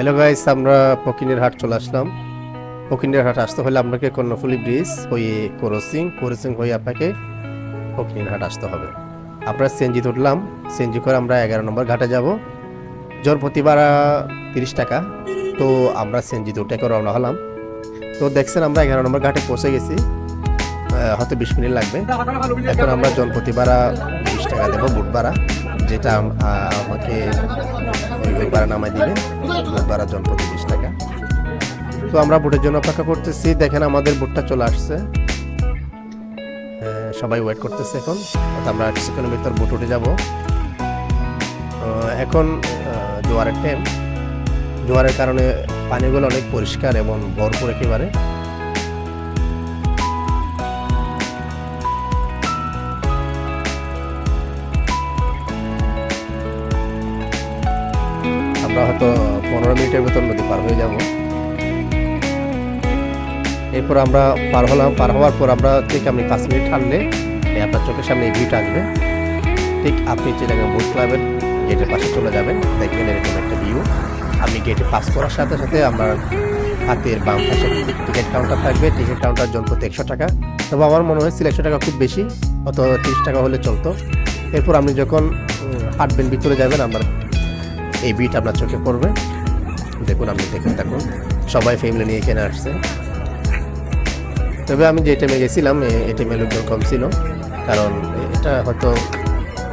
Hello guys আমরা পকিনের হাট চলে আসলাম। পকিনের হাট আসতে হলে আপনাকে কর্ণফুলি ব্রিজ, হয়ে কোরসিং কোরসিং হয়ে আপনাকে পকিনের হাট আসতে হবে। আমরা সেনজি উঠলাম সেনজি করে আমরা এগারো নম্বর ঘাটে যাব। জ্বর প্রতি তিরিশ টাকা। তো আমরা সেনজি উঠে করে রওনা হলাম। তো দেখছেন, আমরা এগারো নম্বর ঘাটে পৌঁছে গেছি। হয়তো বিশ মিনিট লাগবে। এখন আমরা জনপ্রতি ভাড়া বিশ টাকা দেবো বুট ভাড়া, যেটা আমাকে ওই ওই ভাড়া নামায় দিবে বুট ভাড়া জনপ্রতি বিশ টাকা। তো আমরা বুটের জন্য অপেক্ষা করতেছি। দেখেন আমাদের বুটটা চলে আসছে। সবাই ওয়েট করতেছে এখন। আমরা কিছুক্ষণের ভিতর বুট উঠে যাব। এখন জোয়ারের টাইম জোয়ারের কারণে পানিগুলো অনেক পরিষ্কার এবং ভরপুর একেবারে। আমরা হয়তো পনেরো মিনিটের ভেতর নদী পার হয়ে যাব। এরপর আমরা পার হলাম, পার হওয়ার পর আমরা ঠিক আপনি পাঁচ মিনিট হাঁটলে আপনার চোখের সামনে এই ভিউটা আসবে। ঠিক আপনি চিটাগাং বুট ক্লাবের গেটের পাশে চলে যাবেন, দেখবেন এরকম একটা ভিউ আপনি গেটে পাস করার সাথে সাথে আমার হাতের বাম পাশে টিকিট কাউন্টার থাকবে। টিকিট কাউন্টার জন প্রতি একশো টাকা। তবে আমার মনে হয় একশো টাকা খুব বেশি অত তিরিশ টাকা হলে চলতো। এরপর আপনি যখন হাঁটবেন, ভিতরে যাবেন আমার এই বিট আপনার চোখে পড়বে। দেখুন, আপনি দেখুন দেখুন সবাই ফ্যামিলি নিয়ে এখানে আসছে। তবে আমি যে টাইমে গেছিলাম, এ- টাইমে লোকজন কম ছিল। কারণ এটা হয়তো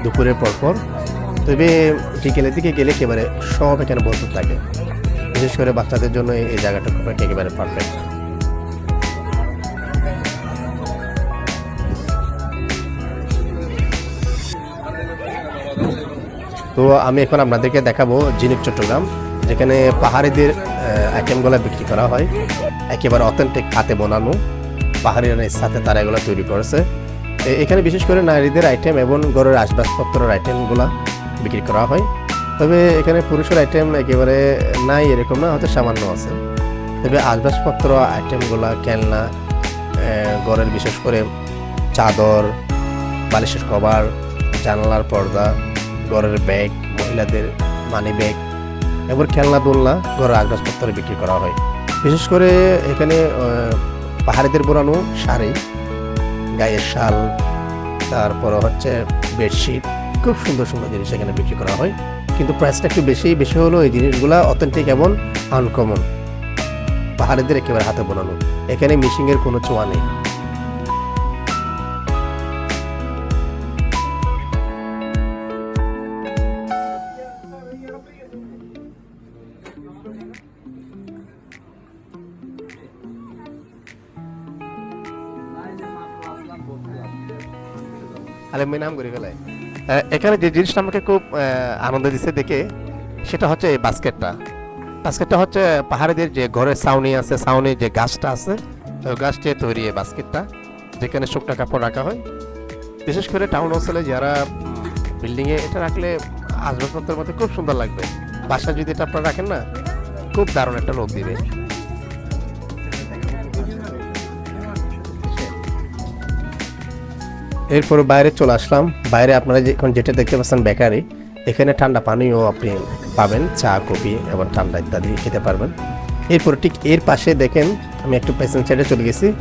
দুপুরের পর পর। তবে বিকেলের দিকে গেলে একেবারে সব এখানে ভরপুর থাকে। বিশেষ করে বাচ্চাদের জন্য এই জায়গাটা একেবারে পারফেক্ট তো আমি এখন আপনাদেরকে দেখাবো জিনুক চট্টগ্রাম যেখানে পাহাড়িদের আইটেমগুলো বিক্রি করা হয়। একেবারে অথেন্টিক হাতে বানানো পাহাড়ির সাথে তারা এগুলো তৈরি করেছে। এখানে বিশেষ করে নারীদের আইটেম এবং ঘরের আসবাবপত্রের আইটেমগুলো বিক্রি করা হয়। তবে এখানে পুরুষের আইটেম একেবারে নাই এরকম না হয়তো সামান্য আছে। তবে আসবাবপত্র আইটেমগুলো আহ, ঘরের বিশেষ করে চাদর বালিশের কভার জানালার পর্দা ঘরের ব্যাগ মহিলাদের মানি ব্যাগ এবার খেলনা, দোলনা ঘরের আসবাবপত্র বিক্রি করা হয়। বিশেষ করে এখানে পাহাড়িদের বোনানো শাড়ি, গায়ের শাল, তারপর হচ্ছে বেডশিট খুব সুন্দর সুন্দর জিনিস এখানে বিক্রি করা হয়। কিন্তু প্রাইসটা একটু বেশি বেশি হলো এই জিনিসগুলো অথেন্টিক এবং আনকমন পাহাড়িদের একেবারে হাতে বানানো। এখানে মিশিংয়ের কোনো চোয়া নেই। আরে মেয়ে নাম করে গেলে এখানে যে জিনিসটা আমাকে খুব আনন্দ দিচ্ছে দেখে, সেটা হচ্ছে এই বাস্কেটটা। বাস্কেটটা হচ্ছে পাহাড়িদের যে ঘরের ছাউনি আছে ছাউনি যে গাছটা আছে, ওই গাছটি তৈরি এই বাস্কেটটা, যেখানে শুকনো কাপড় রাখা হয়। বিশেষ করে টাউন অঞ্চলে যারা বিল্ডিংয়ে এটা রাখলে আসবাবপত্রের মধ্যে খুব সুন্দর লাগবে। বাসায় যদি এটা আপনারা রাখেন না, খুব দারুণ একটা লোক দিবে। এরপর বাইরে চলে আসলাম। বাইরে আপনারা যে- এখন যেটা দেখতে পাচ্ছেন বেকারি, এখানে ঠান্ডা পানিও আপনি পাবেন, চা, কফি এবং ঠান্ডা ইত্যাদি খেতে পারবেন। এরপর ঠিক এর পাশে দেখেন, আমি একটু সাইডে চলে গেছি।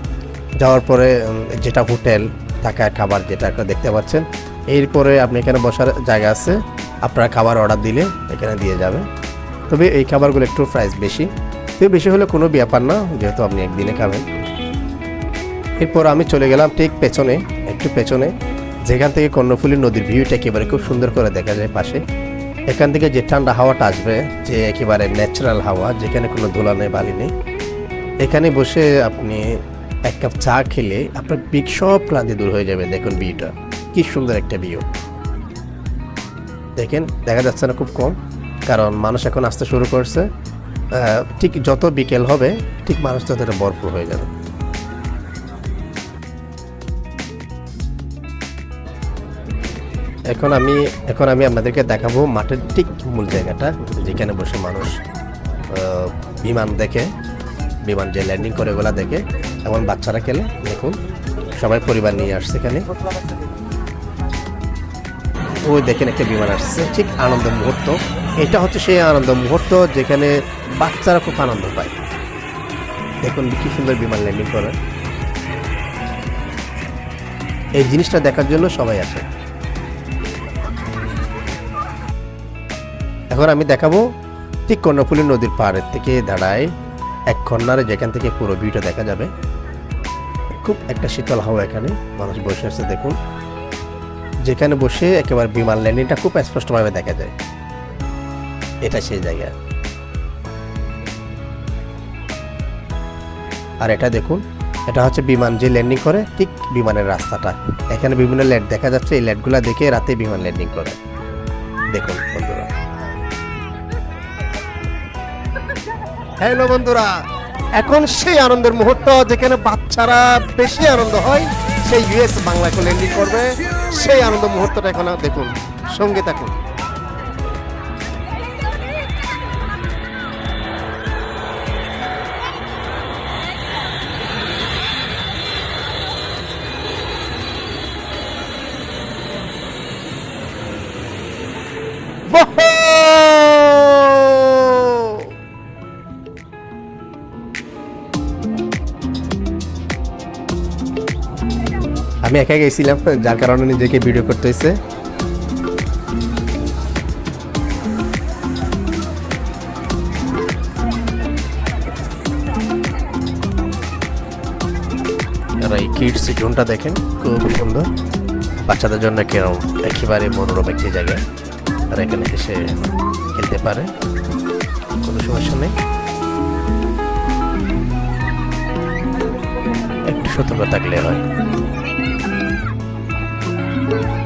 যাওয়ার পরে যেটা হোটেল, থাকার খাবার যেটা একটা দেখতে পাচ্ছেন। এরপরে আপনি এখানে বসার জায়গা আছে। আপনারা খাবার অর্ডার দিলে এখানে দিয়ে যাবে। তবে এই খাবারগুলো একটু প্রাইস বেশি। তবে বেশি হলে কোনো ব্যাপার না, যেহেতু আপনি একদিনে খাবেন। এরপর আমি চলে গেলাম ঠিক পেছনে, একটু পেছনে। যেখান থেকে কর্ণফুলী নদীর ভিউটা একেবারে খুব সুন্দর করে দেখা যায় পাশে। এখান থেকে যে ঠান্ডা হাওয়াটা আসবে, যে একেবারে ন্যাচারাল হাওয়া, যেখানে কোনো ধুলা নেই, বালি নেই। এখানে বসে আপনি এক কাপ চা খেলে আপনার পিক সব ক্লান্তি দূর হয়ে যাবে, দেখুন ভিউটা কি সুন্দর একটা ভিউ দেখেন, দেখা যাচ্ছে না খুব কম, কারণ মানুষ এখন আসতে শুরু করছে। ঠিক যত বিকেল হবে, ঠিক মানুষ তত এটা ভরপুর হয়ে যাবে। এখন আমি এখন আমি আপনাদেরকে দেখাবো মাঠের ঠিক মূল জায়গাটা, যেখানে বসে মানুষ বিমান দেখে, বিমান যে ল্যান্ডিং করে ওগুলা দেখে, এবং বাচ্চারা খেলে, দেখুন, সবাই পরিবার নিয়ে আসছে এখানে। ওই দেখেন একটা বিমান আসছে, ঠিক আনন্দ মুহূর্ত। এটা হচ্ছে সেই আনন্দ মুহূর্ত যেখানে বাচ্চারা খুব আনন্দ পায়। দেখুন কি সুন্দর বিমান ল্যান্ডিং করে। এই জিনিসটা দেখার জন্য সবাই আসে। এখন আমি দেখাবো ঠিক কর্ণফুলী নদীর পাড়ের থেকে দাঁড়ায় এক কর্নারে যেখান থেকে পুরো ভিউটা দেখা যাবে। খুব একটা শীতল হাওয়া এখানে, মানুষ বসে আছে দেখুন। যেখানে বসে একেবারে বিমান ল্যান্ডিংটা খুব স্পষ্টভাবে দেখা যায়। এটা সেই জায়গা। আর এটা দেখুন, এটা হচ্ছে বিমান যে ল্যান্ডিং করে, ঠিক বিমানের রাস্তাটা। এখানে বিভিন্ন ল্যাট দেখা যাচ্ছে, এই ল্যাটগুলো দেখে রাতে বিমান ল্যান্ডিং করে। দেখুন বন্ধুরা। হ্যালো বন্ধুরা, এখন সেই আনন্দের মুহূর্ত যেখানে বাচ্চারা বেশি আনন্দ হয়, সেই ইউএস বাংলাকে ল্যান্ডিং করবে। সেই আনন্দ মুহূর্তটা এখন দেখুন, সঙ্গে থাকুন। আমি একা গেছিলাম, যার কারণে নিজেকে ভিডিও করতে হয়েছে। এই কিডস জোনটা দেখেন, খুব সুন্দর। বাচ্চাদের জন্য কেরম একেবারে মনোরম একটি জায়গা। আর এখানে এসে খেলতে পারে, কোনো সমস্যা নেই। একটু সতর্ক থাকলে হয়। খুব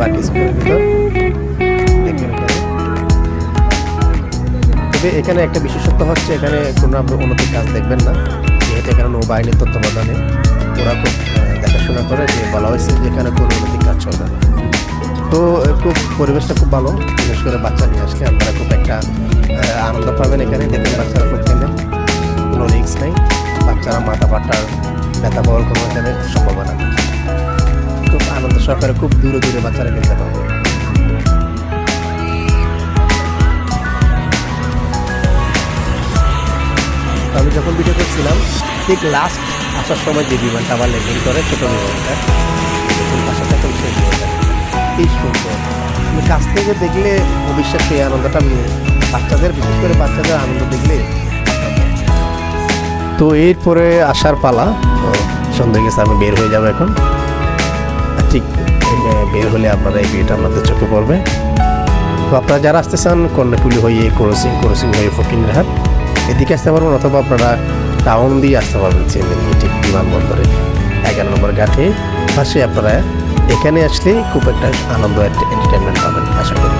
হয়ে কিছুক্ষণের। তবে এখানে একটা বিশেষত্ব হচ্ছে, এখানে কোনো আপনি উন্নতির কাজ দেখবেন না। যেহেতু এখানে নৌবাহিনীর তত্ত্বাবধানে ওরা খুব দেখাশোনা করে যে বলা হয়েছে যে এখানে কোনো উন্নতির কাজ চলবে না। তো খুব পরিবেশটা খুব ভালো। বিশেষ করে বাচ্চা নিয়ে আসলে আপনারা খুব একটা আনন্দ পাবেন এখানে। দেখবেন বাচ্চারা খুব খেলে কোনো রিস্ক নেই। বাচ্চারা মাথা পাটার ব্যথা পাওয়ার কোনো এখানে সম্ভাবনা নেই। সহকারে খুব দূরে দূরে বাচ্চারা খেলতে পারবে। আমি যখন ভিডিও করছিলাম ঠিক লাস্ট আসার সময় যে বিমানটা আবার ল্যান্ডিং করে, ছোট বিমানটা সুন্দর। আমি কাছ থেকে দেখলে অবিশ্বাস সেই আনন্দটা আমি বাচ্চাদের, বিশেষ করে বাচ্চাদের আনন্দ দেখলে। তো এরপরে আসার পালা সন্ধ্যে গেছে, আমি বের হয়ে যাব এখন। বের হলে আপনারা এই বিয়েটা আমাদের চোখে পড়বে। তো আপনারা যারা আসতে চান কন্যাকুলি হয়ে, ক্রসিং ক্রসিং হয়ে ফকিরহাট এদিকে আসতে পারবেন অথবা আপনারা টাউন দিয়ে আসতে পারবেন, চেন্নাই ঠিক বিমানবন্দরে এগারো নম্বর ঘাটে। পাশে আপনারা এখানে আসলে খুব একটা আনন্দ একটা এন্টারটেনমেন্ট পাবেন, আশা করি।